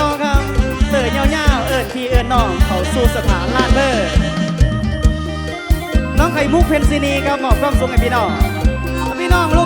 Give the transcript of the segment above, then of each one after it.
ต่อครับเตยเงาวๆเอิญพี่เอิญน้องเขาสู่สถานลาดเบอร์น้องไข่มุกเพนซินีครับมอบกล้องสุขให้พี่น้องพี่น้องลูก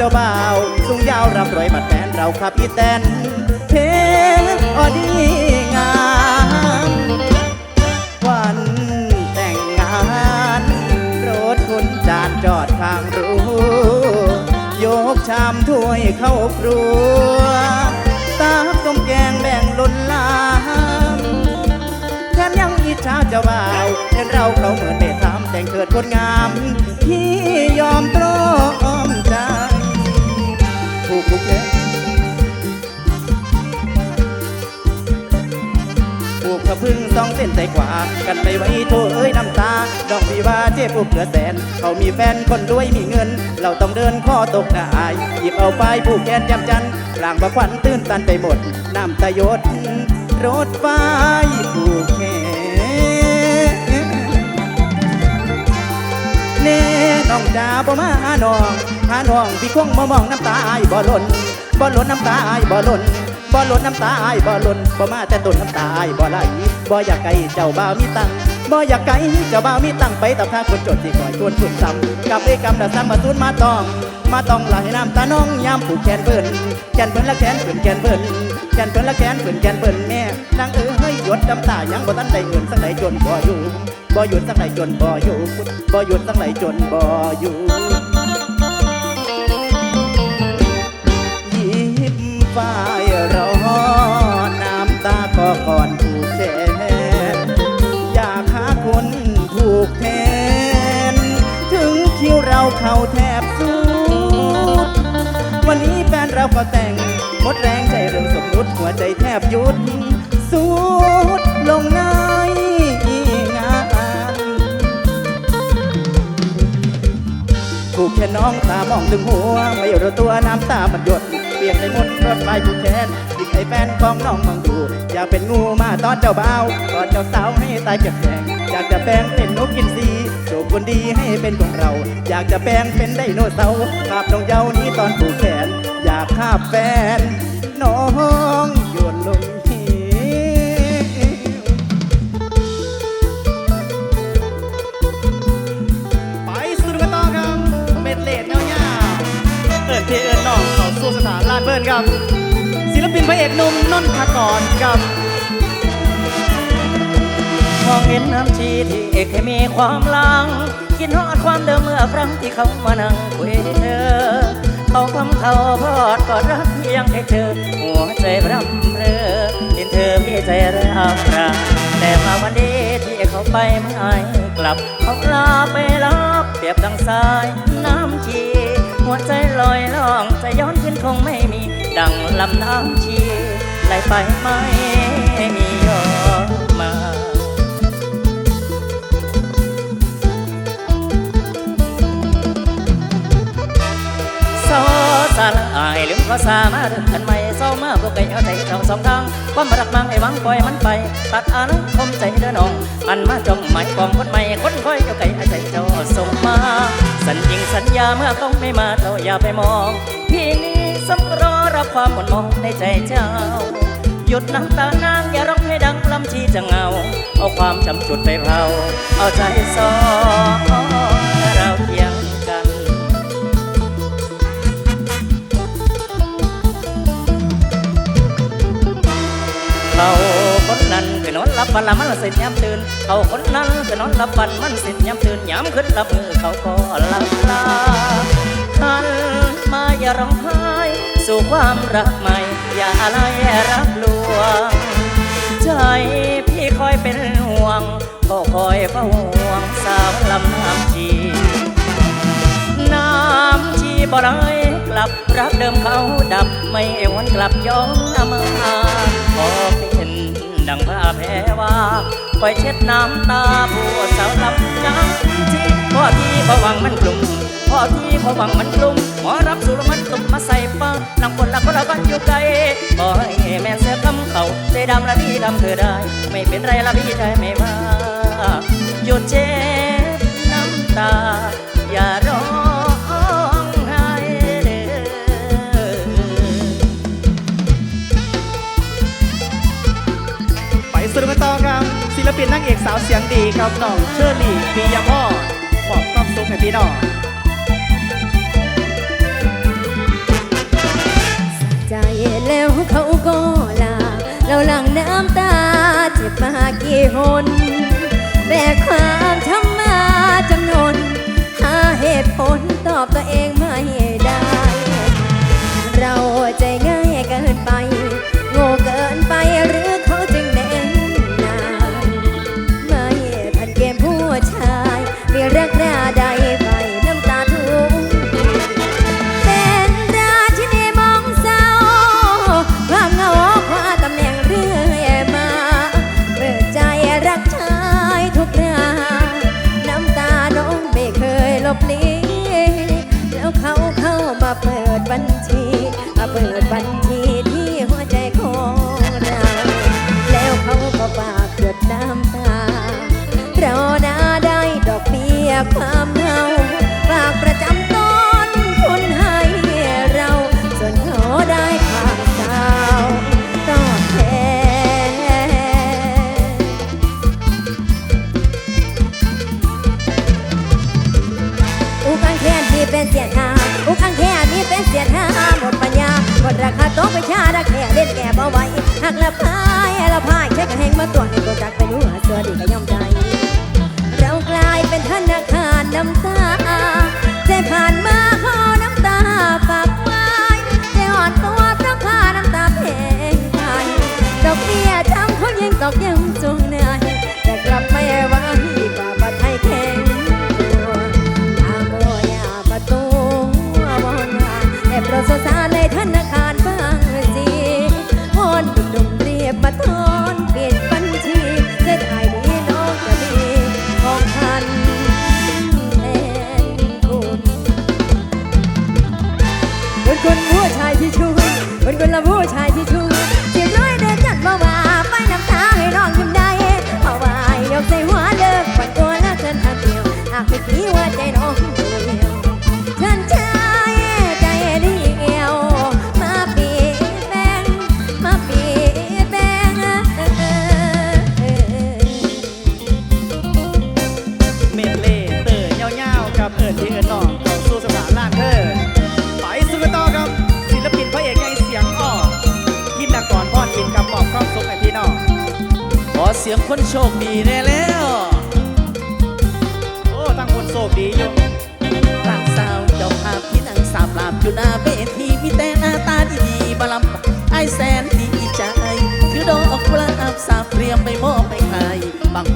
เจ้าบ่าวสูงยาวรำรวยบัดแฟนเราขับอีแตนเพลอดีงามวันแต่งงานรถคุณจานจอดข้างรั้วยกชามถ้วยเข้าครัวตาต้มแกงแบ่งล้นลามแถมยังอิจฉาเจ้าบ่าวเห็นเราเขาเหมือนเดทามแต่งเกิดคนงาม พี่ยอมตรอมใจ ผูกผูกเลยผูกกระพึ่งสองเส้นใจขวา กันไปไว้โทเอ้ยน้ำตา ดอกวีว่าเจ็บอุบเหลือแสน เขามีแฟนคนรวยมีเงิน เราต้องเดินข้อตกหาย หยิบเอาไปผูกแขนยำจันกลางบะควันตื้นตันไปหมด น้ำตายดรถไฟผูกแขน น้องหาน้องพี่คงบ่มองน้ำตาอายบ่หล่นบ่หล่นน้ำตาอายบ่หล่นบ่หล่นน้ำตาอายบ่หล่นบ่มาแต่ต้นน้ำตาอายบ่ไหลบ่อยากไกลเจ้าบ่าวมีตังบ่อยากไกลเจ้าบ่าวมีตังไปตับทางคนจนที่คอยทวนทุนซ้ำกับเอกรรมดัซ้ำมาตุนมาตอง มาตองไหลน้ำตาน้องยามผูกแขนเบิ่นแขนเบิ่นละแขนเบิ่นแขนเบิ่นแขนเบิ่นละแขนเบิ่นแขนเบิ่นแม่นางเอ้ยหยดน้ำตายังบ่ทันได้เงินสักใดจนบ่อยู่บ่หยุดสักไหนจนบ่อยู่บ่หยุดสักไหนจนบ่อยู่ายร้อนน้ำตาก็ก่อนผูกแดนอยากหาคนผูกแทน ถึงคิวเราเข้าแทบสุดวันนี้แฟนเราก็แต่งหมดแรงใจเรื่องสมมุติหัวใจแทบยุดสุดลงในงานถูกแค่น้องตามองถึงหัว ไม่รู้ตัวน้ำตามันหยด เปียกในมดรถไฟผู้แทนยิงไอ้แฟนของน้องมองดู อยากเป็นงูมาตอนเจ้าบ่าวตอนเจ้าสาวให้ตายเก็บแขงอยากจะแปลงเป็นนกกินซีโชคคนดีให้เป็นของเรา อยากจะแปลงเป็นไดโนเสาร์ภาพน้องเยาว์นี้ตอนผูกแขน อยากคาบแฟน น้องโยนลงานเบิร์นครับ ศิลปินพระเอกหนุ่มนนทกรครับมองเห็นน้ำชีที่เอกให้มีความลัง กินฮอดความเดิมเมื่อครั้งที่เขามานั่งคุยเธอ เขาคำเขาพอดกอดรักยังให้เธอ หัวใจรำเรอเห็นเธอมีใจรักราแต่มาวันนี้ที่เขาไปไม่กลับ เขาลาไปรับเปรียบดังสายน้ำชี หัวใจลอยล่องจะย้อนขึ้นคงไม่มี ดังลำน้ำชีไหลไปไม่มีย้อนมาโซสาละอายลืมภาสามารถกันไหม่ เศร้ามาพวกไก่เอาใจเราสองทางความรักบางไอ้หวังปล่อยมันไปตัดอานุคมใจเด้อน้องอันมาจ้องหมายปองคนใหม่คนคอยเจ้าไก่เอาใจเจ้าส่งมา สัญญิงสัญญาเมื่อต้องไม่มาเจ้าอย่าไปมองพี่นี้สำรอรับความหมดมองในใจเจ้าหยุดน้ำตานางอย่าร้องให้ดังลำชีจะเงา เอาความจำจุดไปเผาเอาใจสอง เขาคนนั้นคือนอนหลับฝันละมันสิย้ำตื่นเขาคนนั้นคือนอนหลับฝันมันสิย้ำตื่นย้ำขึ้นหลับมือเขาก็หลับลาหันมาอย่าร้องไห้สู่ความรักใหม่ อย่าอะไรรักลวง ใจพี่คอยเป็นห่วงก็คอยเฝ้าห่วงสาวลำน้ำชีน้ำชีบ่ได้กลับรักเดิมเขาดับไม่หวนกลับย้อนมา อเป็นดังผ้าแพรว่าคอยเช็ดน้ำตาผู้สาวลำน้ำชีพ่อที่พวังมันกลุ่มพ่อที่พวังมันกลุ่มหมอรับสู่มันตุ่มมาใส่ฟ้านังคนละคนละกันอยู่ไกลขอให้แม่เสือคำเขาใจดำละพี่ทำเธอได้ ไม่เป็นไรละพี่ใจไม่ว่าหยุดเจ็บน้ำตา ปินนางเอกสาวเสียงดีครับน้องเชอรี่ปียพ่อมอบความสุขให้พี่น้องใจแล้วเขาก็ลาเราหลังน้ำตาเจ็บมากี่หนแบกความช้ำมาจำนนหาเหตุผลตอบตัวเอง หักละพายละพายเช็คแหงมาตัวให้ตัวจักเป็นหัวเสือดีก็ยอมใจ เรากลายเป็นธนาคารน้ำตาใจผ่านมาขอน้ำตาฝากไว้ใจอ่อนตัวสักผ้าน้ำตาแพงไปดอกเบี้ยทำเขายังตกยังจง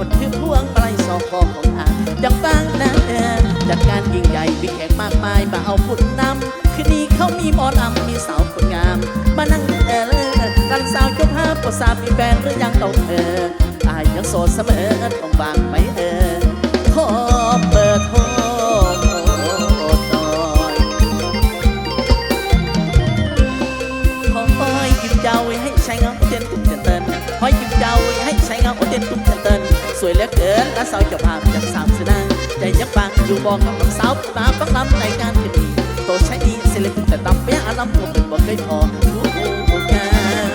คนถือพวงปลายสองคอของอาจากบางนาจัดงานยิ่งใหญ่มีแขกมากมายมาเอาบุญนำคืนนี้เขามีหมอลำมีสาวคนงาม มานั่งเออร่างสาวเจ้าภาพก็ทราบมีแฟนหรือยังต้องเอออายยังโสดเสมอต้องบางไหมเออขอเปิดโทษ สวยเหลือเกินและสาวเจ้าภาพจากสามสนางใจยังฟังอยู่บอกกับน้องสาวตาฟังลำในการคืนนี้โตใช้ดีเสร็จแต่ตำเปี้ยลำผมเป็นบ่เคยพอรู้งาม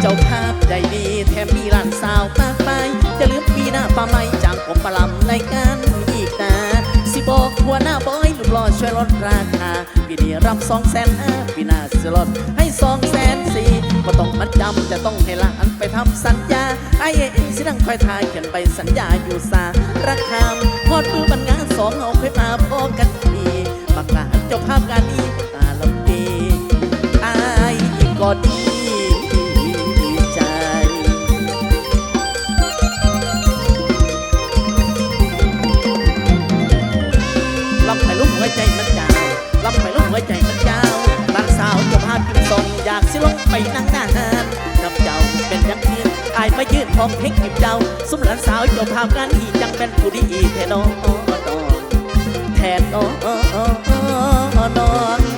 เจ้าภาพใจดีแถมมีหลานสาวมากมายจะลืมปีหน้าป้าไม่จ้างผมมาลำในงานอีกนะสิบอกหัวหน้าบอย ลูกหล่อช่วยลดราคาปีนี้รับสองแสนห้าปีหน้าจะลดให้สองแสนสี่ก็ต้องมัดจำจะต้องให้หลานไปทำสัญญาไอเอ็นสินังคอยทายเขียนใบสัญญาอยู่สาราคาพอดมือบันงานสองเอาค่อยมาพอกันทีปากกาเจ้าภาพงานนี้ตาละปีไอ้ก็ดี สิลงไปนั่งหน้าหานรับเจ้าเป็นยังเพียงอายมายืนพร้อมเพ่งกิบเจ้า สุมหลานสาวเจ้าภาพงานอีจังเป็นผู้ดีแทนน้องแทนน้องน้อง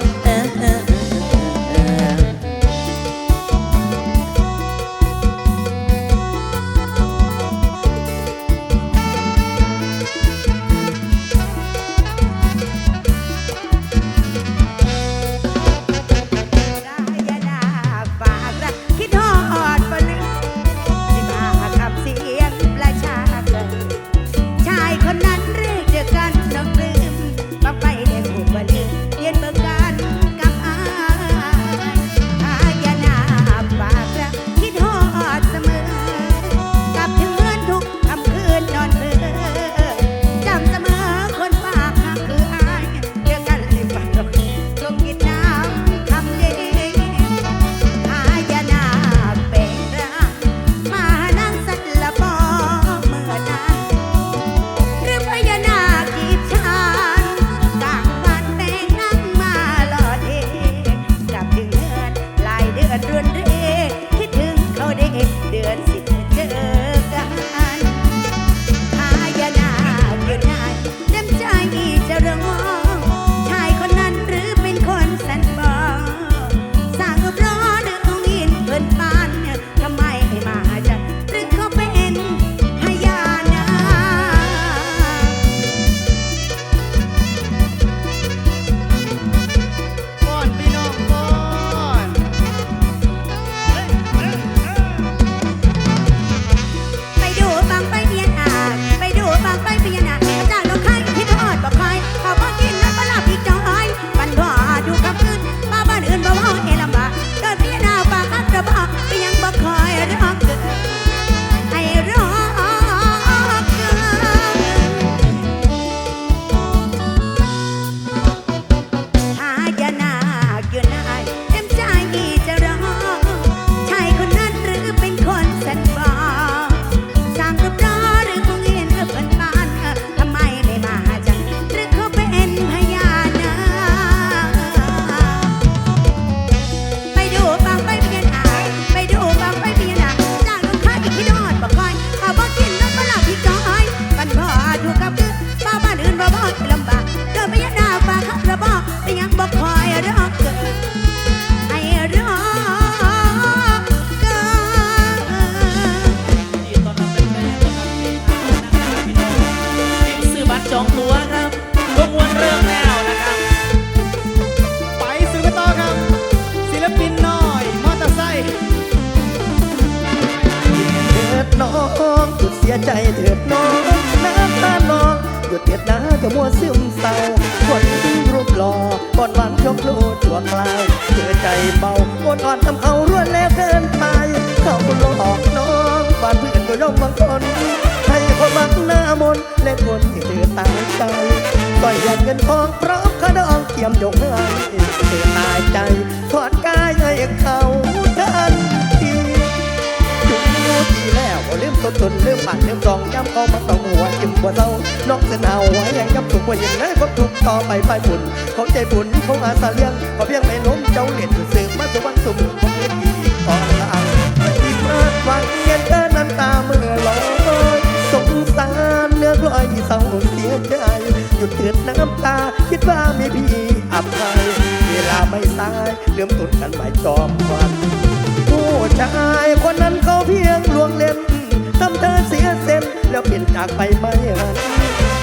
มัวซึมเศร้าคนที่รูปหล่อบอนหวันชมลูดตัวกลายเธอใจเบาอดอ่อนทำเขารวนแล้วเกินไป เขาหลอกน้องบ้านเพื่อนก็ย่อมบางคนให้คนบังหน้ามนและคนที่เธอตายใจก็อยากเงินทองพร้อมขนองเทียมยงให้เธอตายใจถอดกายให้เขาทัน กูทีแล้วบ่ลืมต้นทุนลืมผ่านลืมตองย้ำเขามาต้องหัวจิ้มหัวเศร้าน้องเส้นเอาไว้ยังกับถูกว่าอย่างนั้นก็ถูกต่อไปไปบุญเขาใจบุญเขาอาสาเลี้ยงเขาเพียงไม่ล้มเจ้าเหรียญสืบมาสวรรค์สุ่มผมเลี้ยงอีกอ่อนละอังที่มาดหวังเงินเดินน้ำตาเมื่อลอยสงสารเนื้อกลอยที่เศร้าเสียใจหยุดเตือนน้ำตาคิดว่ามีพี่อภัยเวลาไม่สายเริ่มต้นกันใหม่จอมวัน จากไปไม่หัน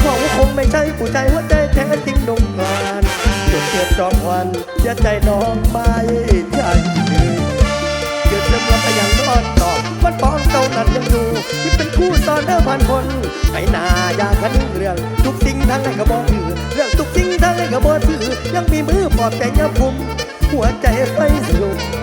เขาคงไม่ใช่ผู้ชายหัวใจแท้จริงดงงานจุดเทียบจอมวันเสียใจน้องไม่ใช่เลยเกิดเรื่องว่ายังนอนตอบวันป้องเจ้านั้นยังอยู่ที่เป็นคู่ซ้อนเดิมพันคนไปหนาอยากคันเรื่องทุกสิ่งทั้งให้กระบอกถือเรื่องทุกสิ่งทั้งให้กระบอกถือยังมีมือปลอบใจยับคุมหัวใจไฟสลุม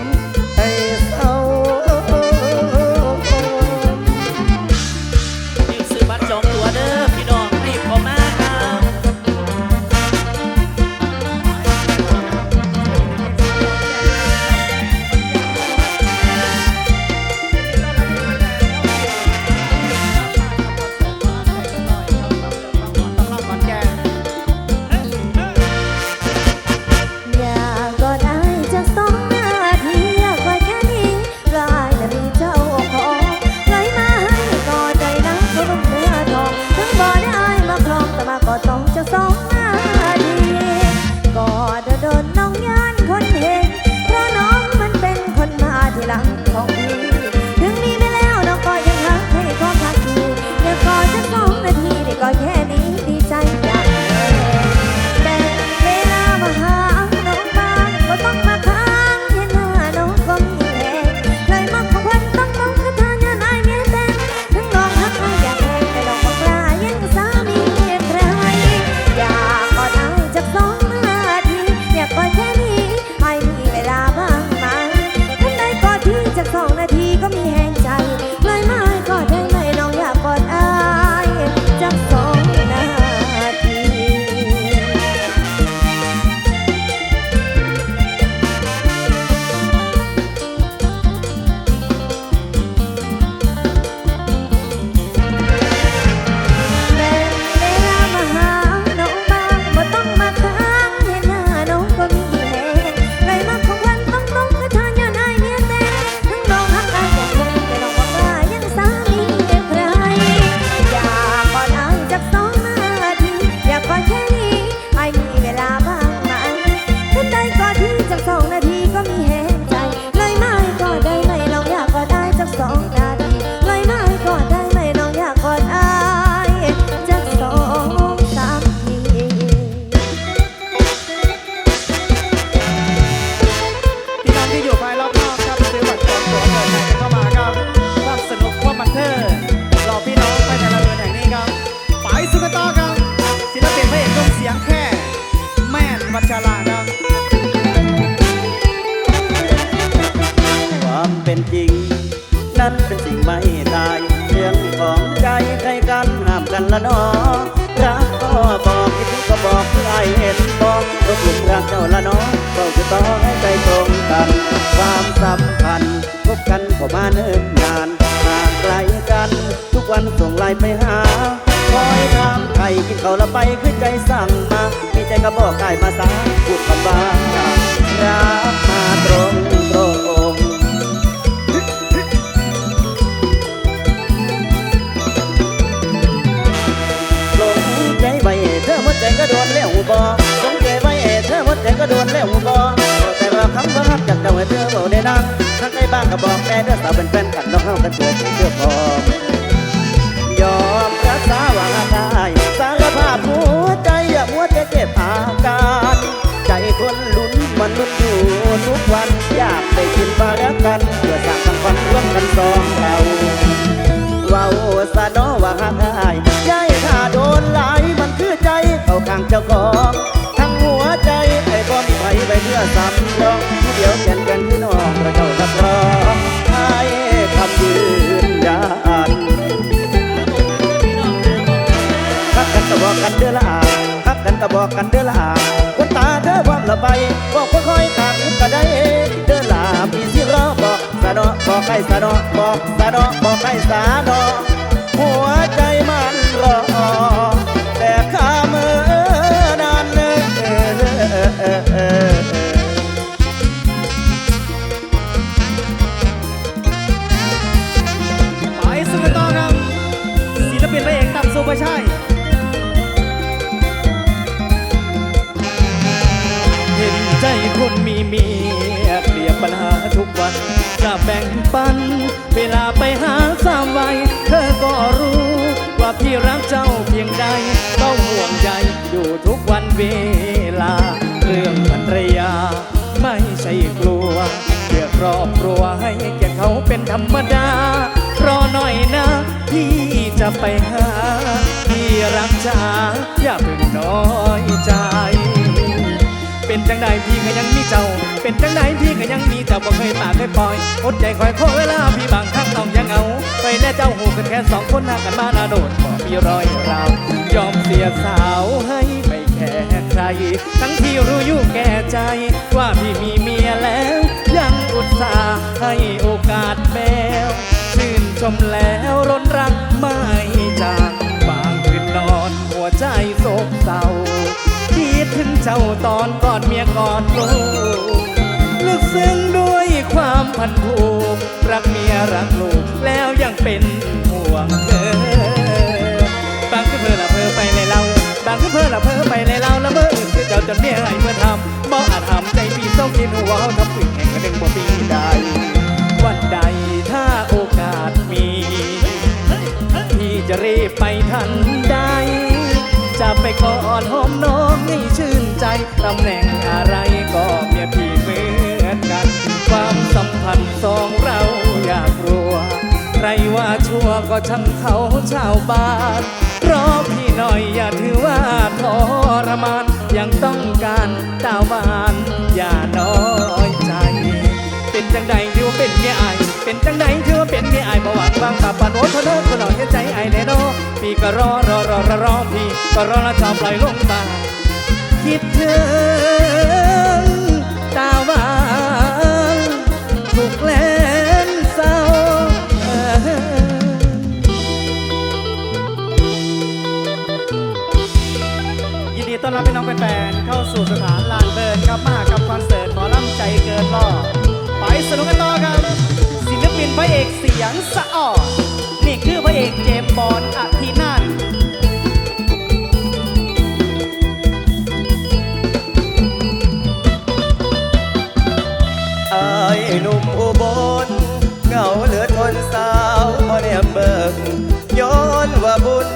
บกันก็มาเนิ่นนานห่างไกลกัน ทุกวันส่งไลน์ไปหาคอยถามใครกินเขาวและไปคือใจสั่งมา มีใจก็บอกกายมาสาพูดคำว่ารักมาตรงตรงลงใจไว้เธอหมดใจก็โดนแล้วบ่หลงใจไว้เธอหมดใจก็โดนแล้วบ่แต่ว่าคำว่ารักจากเจ้าให้เธอบ่ได้นัง ถ้บ้างก็บอกแต่เด้อสาวเป็นแฟนกันน้องเฮากันตัวที่เธอพอยอมรักษาว่าได้สารภาพหัวใจอย่ามัวแต่เก็บอาการใจคนลุ้นมันลุ้นอยู่ทุกวันอยากได้กินปลาแล้วกันเพื่อสร้างความฝันร่วมกันสองเราเว้าสะเนอว่าหักอายยายถ้าโดนหลายมันคือใจเขาขเจ้าของทั้งหัวใจไอ้บ่มีไผไปเพื่อซ้ำรองผู้เดียวแก่นกันพี่น้องพระเจ้า ก็บอกกันเด้อละอาคนตาเธอความละไปบอกว่าคอยตามก็ได้เด้อละพี่สิรอบอกสะดอบอกให้สะดอบอกสะดอบอกให้สะดอหัวใจมันรอ วัน จะแบ่งปัน เวลาไปหาสามวัยเธอก็รู้ ว่าพี่รักเจ้าเพียงใด ต้องห่วงใยอยู่ทุกวันเวลา เรื่องภรรยา ไม่ใช่กลัวเพื่อครอบครัวให้แก่เขาเป็นธรรมดารอหน่อยนะ พี่จะไปหา พี่รักจ๋าอย่าเพิ่งน้อยใจ เป็นจังใดพี่ก็ยังมีเจ้า เป็นจังใดพี่ก็ยังมีเจ้าบ่เคยปากเคยปล่อยอดใจคอยขอเวลาพี่บางครั้งต้องยังเอาไปแน่เจ้าหูกันแค่สองคนห่างกันมานาโดดบ่มีรอยเรายอมเสียสาวให้ไปแค่ใคร ทั้งที่รู้อยู่แก่ใจ ว่าพี่มีเมียแล้ว ยังอุตส่าห์ให้โอกาสแมวชื่นชมแล้วร้นรักไม่จางบางคืนนอนหัวใจโศ เจ้าตอนกอดเมียกอดลูกลึกซึ้งด้วยความพันผูกรักเมียรักลูกแล้วยังเป็นห่วงเธอบางคืนเพอละเพอไปเลยเราบางคืนเพอละเพอไปเลยเราแล้วเมื่อคือเจ้าจนเมียให้เมื่อทำบ่อาจทำใจพี่ต้องกินหัวทำฝึกแห่งกระดึงบ่ปีใดวันใดถ้าโอกาสมีพี่จะรีบไปทันใดจะไปกอดหอมน้องให้ชื่นำแหน่งอะไรก็เมียพี่เหมือนกัน ความสัมพันธ์สองเราอยากรัว ใครว่าชั่วก็ช่างเขาชาวบ้านรอพี่หน่อยอย่าถือว่าทรมาน ยังต้องการดาวบานอย่าน้อยใจ เป็นจังใดที่ว่าเป็นเมียอายเป็นจังใดที่ว่าเป็นเมียอายบ่หวังบางปาปานโอ้เธอเลิกก็หน่อยใจอายแน่นอพี่ก็รอรอรอรอพี่ก็รอแล้วชอบปล่อยลงตา คิดถึงตาวานถูกแลนเศร้ายินดีต้อนรับพี่น้องแฟนๆเข้าสู่สถานลานเบิร์นครับมากับคอนเสิร์ตหมอลำใจเกินรอไปสนุกกันต่อครับศิลปินพระเอกเสียงสะอ่อนนี่คือพระเอกเจมส์บอลอธินัน เบิกย้อนว่าบุญ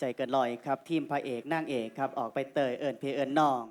ใจเกินลอยครับ ทีมพระเอกนางเอกครับ ออกไปเตยเอิญเพเอิญน้อง